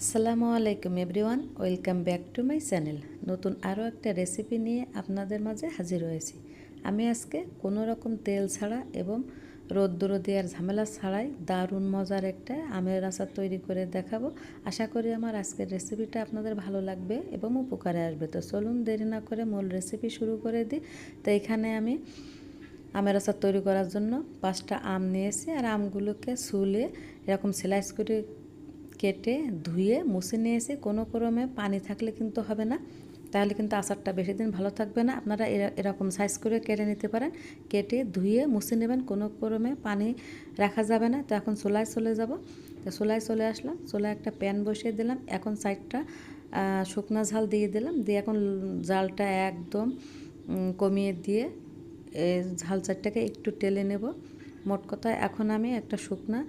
আসসালামু আলাইকুম everyone, welcome back to my channel. নতুন আরও একটা রেসিপি নিয়ে আপনাদের মাঝে হাজির হয়েছি। আমি আজকে কোনো রকম তেল ছাড়া এবং রোদ্দুর দেওয়ার ঝামেলা ছাড়াই দারুণ মজার একটা আমের আচার তৈরি করে দেখাবো। আশা করি আমার আজকের রেসিপিটা আপনাদের ভালো লাগবে এবং উপকারে আসবে। তো চলুন দেরি না করে মূল রেসিপি শুরু করে দিই। তো এখানে আমি আমের আচার তৈরি করার জন্য পাঁচটা আম নিয়েছি। আর আমগুলোকে সুলে এরকম স্লাইস করে কেটে ধুয়ে মুছে নিয়েছি কোনো ক্রমে পানি থাকলে কিন্তু হবে না। তাহলে কিন্তু আচারটা বেশি দিন ভালো থাকবে না। আপনারা এরকম সাইজ করে কেটে নিতে পারেন। কেটে ধুয়ে মুছে নেবেন, কোনো ক্রমে পানি রাখা যাবে না। তো এখন চোলায় চলে যাব। তো চোলায় চলে আসলাম। চোলায় একটা প্যান বসিয়ে দিলাম। এখন সাইডটা শুকনা ঝাল দিয়ে দিলাম। দিয়ে এখন জালটা একদম কমিয়ে দিয়ে ঝাল চারটাকে একটু টেলে নেব। মোট কথা এখন আমি একটা শুকনা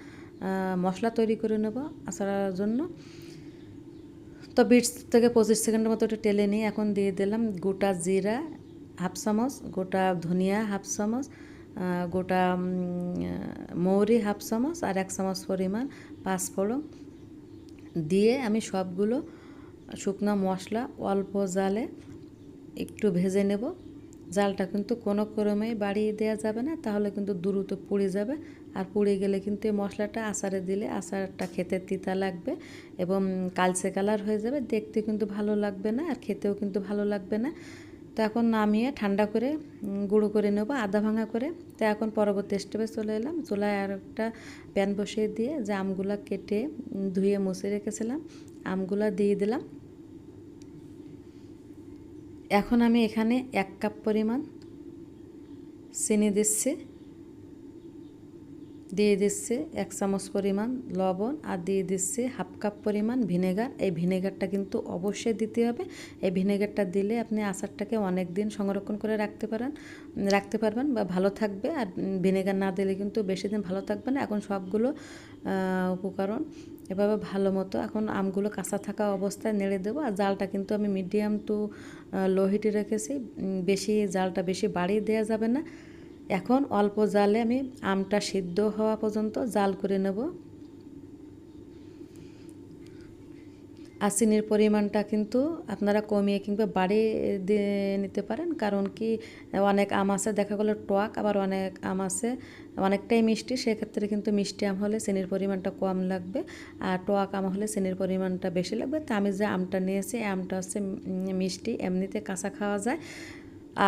মশলা তৈরি করে নেব আচারের জন্য। তো বিশ থেকে পঁচিশ সেকেন্ডের মতো একটু টেলে নিয়ে এখন দিয়ে দিলাম গোটা জিরা হাফ চামচ, গোটা ধনিয়া হাফ চামচ গোটা মৌরি হাফ চামচ আর এক চামচ পরিমাণ পাঁচফোড়ন। দিয়ে আমি সবগুলো শুকনো মশলা অল্প জালে একটু ভেজে নেব। জালটা কিন্তু কোনো ক্রমেই বাড়িয়ে দেওয়া যাবে না, তাহলে কিন্তু দ্রুত পুড়ে যাবে। আর পুড়ে গেলে কিন্তু এই মশলাটা আচারে দিলে আচারটা খেতে তিতা লাগবে এবং কালচে কালার হয়ে যাবে, দেখতে কিন্তু ভালো লাগবে না আর খেতেও কিন্তু ভালো লাগবে না। তো এখন নামিয়ে ঠান্ডা করে গুঁড়ো করে নেব আদা ভাঙা করে। তো এখন পরবর্তী স্টেপে চলে এলাম, চুলায় আর একটা প্যান বসিয়ে দিয়ে যে আমগুলা কেটে ধুয়ে মুছে রেখেছিলাম, আমগুলা দিয়ে দিলাম। এখন আমি এখানে এক কাপ পরিমাণ চিনি দিচ্ছি। দিয়ে দিচ্ছি এক চামচ পরিমাণ লবণ আর দিয়ে দিচ্ছি হাফ কাপ পরিমাণ ভিনেগার। এই ভিনেগারটা কিন্তু অবশ্যই দিতে হবে। এই ভিনেগারটা দিলে আপনি আচারটাকে অনেক দিন সংরক্ষণ করে রাখতে পারেন, রাখতে পারবেন বা ভালো থাকবে। আর ভিনেগার না দিলে কিন্তু বেশি দিন ভালো থাকবে না। এখন সবগুলো উপকরণ এভাবে ভালো মতো এখন আমগুলো কাঁচা থাকা অবস্থায় নেড়ে দেবো। আর জালটা কিন্তু আমি মিডিয়াম টু লো হিটে রেখেছি। বেশি জালটা বেশি বাড়িয়ে দেওয়া যাবে না। এখন অল্প জালে আমি আমটা সিদ্ধ হওয়া পর্যন্ত জাল করে নেব। আর চিনির পরিমাণটা কিন্তু আপনারা কমিয়ে কিংবা বাড়িয়ে দিয়ে নিতে পারেন, কারণ কি অনেক আম আছে, দেখা গেলো টক, আবার অনেক আম আছে, অনেকটাই মিষ্টি, সেক্ষেত্রে কিন্তু মিষ্টি আম হলে চিনির পরিমাণটা কম লাগবে, আর টক আম হলে চিনির পরিমাণটা বেশি লাগবে। তা আমি যে আমটা নিয়েছি আমটা হচ্ছে মিষ্টি, এমনিতে কাঁচা খাওয়া যায়।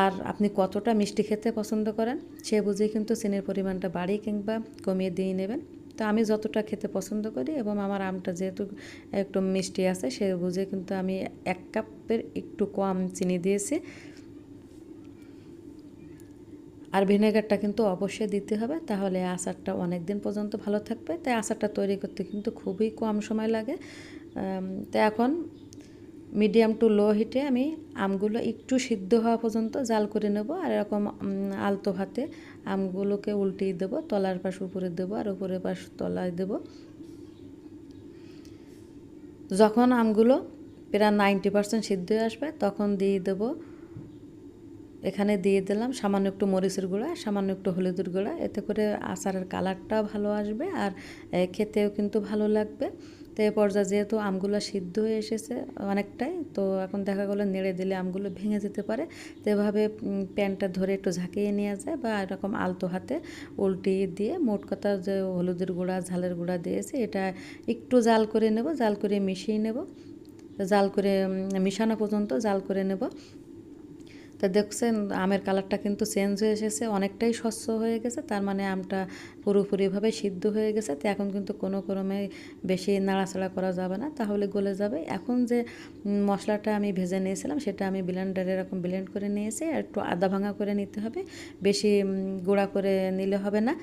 আর আপনি কতটা মিষ্টি খেতে পছন্দ করেন, সে বুঝেই কিন্তু চিনির পরিমাণটা বাড়িয়ে কিংবা কমিয়ে দিয়ে নেবেন। তো আমি যতটা খেতে পছন্দ করি এবং আমার আমটা যেহেতু একটু মিষ্টি আছে, সে বুঝে কিন্তু আমি এক কাপের একটু কম চিনি দিয়েছি। আর ভিনেগারটা কিন্তু অবশ্যই দিতে হবে, তাহলে আচারটা অনেক দিন পর্যন্ত ভালো থাকবে। তাই আচারটা তৈরি করতে কিন্তু খুবই কম সময় লাগে। তো এখন মিডিয়াম টু লো হিটে আমি আমগুলো একটু সিদ্ধ হওয়া পর্যন্ত জাল করে নেব আর এরকম আলতো হাতে আমগুলোকে উল্টিয়ে দেবো, তলার পাশ উপরে দেবো আর উপরের পাশ তলায় দেব। যখন আমগুলো প্রায় নাইনটি পার্সেন্ট সিদ্ধ হয়ে আসবে, তখন দিয়ে দেব, এখানে দিয়ে দিলাম সামান্য একটু মরিচের গুঁড়া, সামান্য একটু হলুদের গুঁড়া। এতে করে আচারের কালারটাও ভালো আসবে আর খেতেও কিন্তু ভালো লাগবে। তো এ পর্যায়ে যেহেতু আমগুলো সিদ্ধ হয়ে এসেছে অনেকটাই, তো এখন দেখা গেলো নেড়ে দিলে আমগুলো ভেঙে যেতে পারে। তো এভাবে প্যানটা ধরে একটু ঝাঁকিয়ে নেওয়া যায় বা এরকম আলতো হাতে উল্টিয়ে দিয়ে মোট কথা যে হলুদের গুঁড়া, ঝালের গুঁড়া দিয়েছে, এটা একটু জাল করে নেব, জাল করে মিশিয়ে নেব। জাল করে মিশানো পর্যন্ত জাল করে নেব। তা দেখছেন, আমের কালারটা কিন্তু চেঞ্জ হয়ে এসেছে, অনেকটাই স্বচ্ছ হয়ে গেছে, তার মানে আমটা পুরোপুরিভাবে সিদ্ধ হয়ে গেছে, তো এখন কিন্তু কোনো ক্রমে বেশি নাড়াচাড়া করা যাবে না, তাহলে গলে যাবে। এখন যে মশলাটা আমি ভেজে নিয়েছিলাম, সেটা আমি ব্লেন্ডারে এরকম ব্লেন্ড করে নিয়েছি, আর একটু আদা ভাঙা করে নিতে হবে, বেশি গুঁড়া করে নিলে হবে না।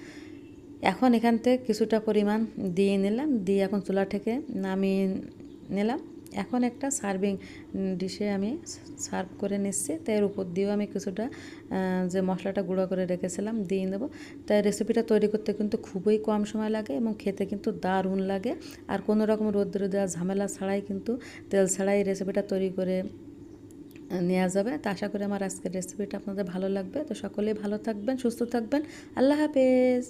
এখন এখান থেকে কিছুটা পরিমাণ দিয়ে নিলাম, দিয়ে এখন চুলা থেকে নামিয়ে নিলাম। এখন একটা সার্ভিং ডিশে আমি সার্ভ করে নিচ্ছি। তাই এর উপর দিয়েও আমি কিছুটা যে মশলাটা গুঁড়ো করে রেখেছিলাম, দিয়ে দেবো। তাই রেসিপিটা তৈরি করতে কিন্তু খুবই কম সময় লাগে এবং খেতে কিন্তু দারুণ লাগে। আর কোনো রকম রোদ্রে দেওয়া ঝামেলা ছাড়াই কিন্তু তেল ছাড়াই রেসিপিটা তৈরি করে নেওয়া যাবে। তো আশা করি আমার আজকের রেসিপিটা আপনাদের ভালো লাগবে। তো সকলেই ভালো থাকবেন, সুস্থ থাকবেন। আল্লাহ হাফেজ।